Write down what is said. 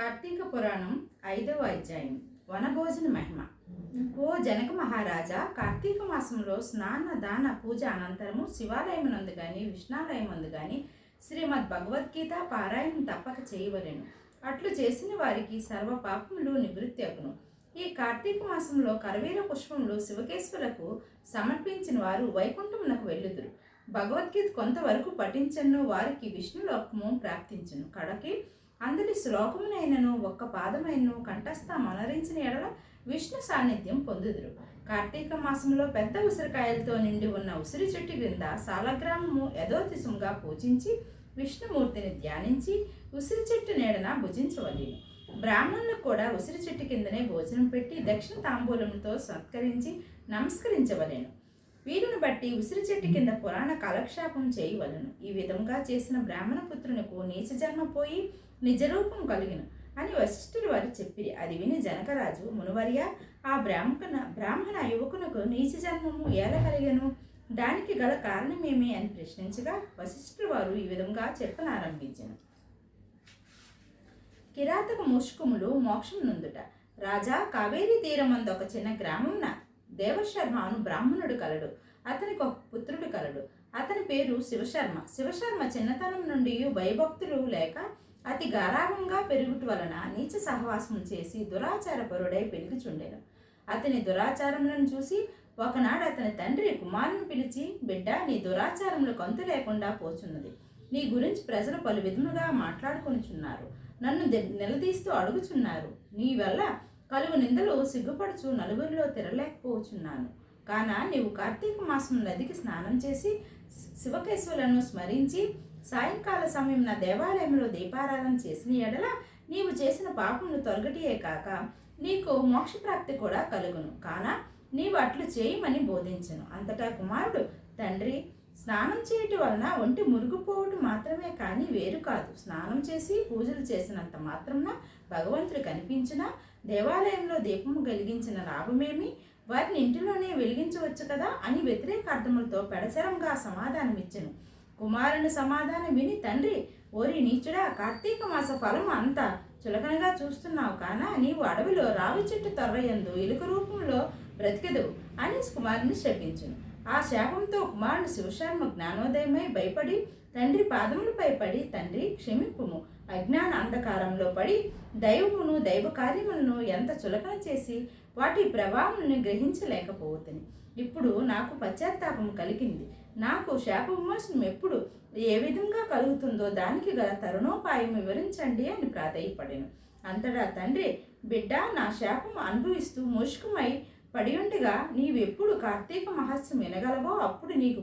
కార్తీక పురాణం ఐదవ అధ్యాయం. వనభోజన మహిమ. ఓ జనక మహారాజా కార్తీక మాసంలో స్నాన దాన పూజ అనంతరము శివాలయమునందు కానీ విష్ణాలయమందు కానీ శ్రీమద్ భగవద్గీత పారాయణం తప్పక చేయవలెను. అట్లు చేసిన వారికి సర్వ పాపములు నివృత్తి అగును. ఈ కార్తీక మాసంలో కరవీర పుష్పములు శివకేశ్వరకు సమర్పించిన వారు వైకుంఠమునకు వెళ్ళుదురు. భగవద్గీత కొంతవరకు పఠించను వారికి విష్ణులోకము ప్రాప్తించును. కడకి అందరి శ్లోకమునైనను ఒక్క పాదమైనను కంఠస్థ మనరించిన ఎడల విష్ణు సాన్నిధ్యం పొందుదురు. కార్తీక మాసంలో పెద్ద ఉసిరికాయలతో నిండి ఉన్న ఉసిరి చెట్టు క్రింద సాలగ్రామము యథోతిశంగా పూజించి విష్ణుమూర్తిని ధ్యానించి ఉసిరి చెట్టు నీడన భుజించవలేను. బ్రాహ్మణులకు కూడా ఉసిరి చెట్టు కిందనే భోజనం పెట్టి దక్షిణ తాంబూలంతో సత్కరించి నమస్కరించవలేను. వీరుని బట్టి ఉసిరి చెట్టు కింద పురాణ కాలక్షేపం చేయవలను. ఈ విధంగా చేసిన బ్రాహ్మణ పుత్రునికు నీచ జన్మ పోయి నిజరూపం కలిగిన అని వశిష్ఠులు వారు చెప్పిరి అది విని జనకరాజు మునువర్య ఆ బ్రాహ్మణ బ్రాహ్మణ యువకునకు నీచ జన్మము ఎలా కలిగను? దానికి గల కారణమేమి? అని ప్రశ్నించగా వశిష్ఠులు వారు ఈ విధంగా చెప్పనారంభించను. కిరాతక ముష్కుములు మోక్షం నుందుట. రాజా కావేరీ తీరమందు ఒక చిన్న గ్రామంన దేవశర్మ అను బ్రాహ్మణుడు కలడు. అతనికి ఒక పుత్రుడు కలడు. అతని పేరు శివశర్మ. శివశర్మ చిన్నతనం నుండి భయభక్తులు లేక అతి గారాభంగా పెరుగుట వలన నీచ సహవాసం చేసి దురాచారపరుడై పెరుగుచుండెను అతని దురాచారములను చూసి ఒకనాడు అతని తండ్రి కుమారుని పిలిచి బిడ్డ నీ దురాచారంలో కంతు లేకుండా పోచున్నది. నీ గురించి ప్రజలు పలు విధములుగా మాట్లాడుకొనిచున్నారు. నన్ను నిలదీస్తూ అడుగుచున్నారు. నీ వల్ల కలుగు నిందలు సిగ్గుపడుచు నలుగురిలో తిరలేకపోచున్నాను కాన నీవు కార్తీక మాసం నదికి స్నానం చేసి శి- శివకేశవులను స్మరించి సాయంకాల సమయం నా దేవాలయంలో దీపారాధన చేసిన ఎడల నీవు చేసిన పాపమును తొలగటియే కాక నీకు మోక్షప్రాప్తి కూడా కలుగును. కాన నీవు అట్లు చేయమని బోధించను. అంతటా కుమారుడు తండ్రి స్నానం చేయటం వలన ఒంటి మురుగుపోవటం మాత్రమే కానీ వేరు కాదు. స్నానం చేసి పూజలు చేసినంత మాత్రమున భగవంతుడు కనిపించిన దేవాలయంలో దీపము కలిగించిన లాభమేమి? వారిని ఇంటిలోనే వెలిగించవచ్చు కదా అని వ్యతిరేక అర్థములతో పెడసరంగా సమాధానమిచ్చెను. కుమారుని సమాధానం విని తండ్రి ఓరి నీచుడా కార్తీక మాస ఫలం అంతా చులకనగా చూస్తున్నావు కానా? నీవు అడవిలో రావి చెట్టు తొర్రయందు ఎలుక రూపంలో బ్రతికెదవు అని కుమారుని శపించును. ఆ శాపంతో కుమారుడు శివశర్మ జ్ఞానోదయమై భయపడి తండ్రి పాదములపై పడి తండ్రి క్షమింపుము. అజ్ఞాన అంధకారంలో పడి దైవమును దైవ కార్యములను ఎంత చులకన చేసి వాటి ప్రభావాలను గ్రహించలేకపోతుంది ఇప్పుడు నాకు పశ్చాత్తాపం కలిగింది. నాకు శాప విమోచనం ఎప్పుడు ఏ విధంగా కలుగుతుందో దానికి గల తరుణోపాయం వివరించండి అని ప్రాధాయపడాను. అంతటా తండ్రి బిడ్డ నా శాపం అనుభవిస్తూ ముష్కుమై పడియుండగా నీవెప్పుడు కార్తీక మహస్యం వినగలవో అప్పుడు నీకు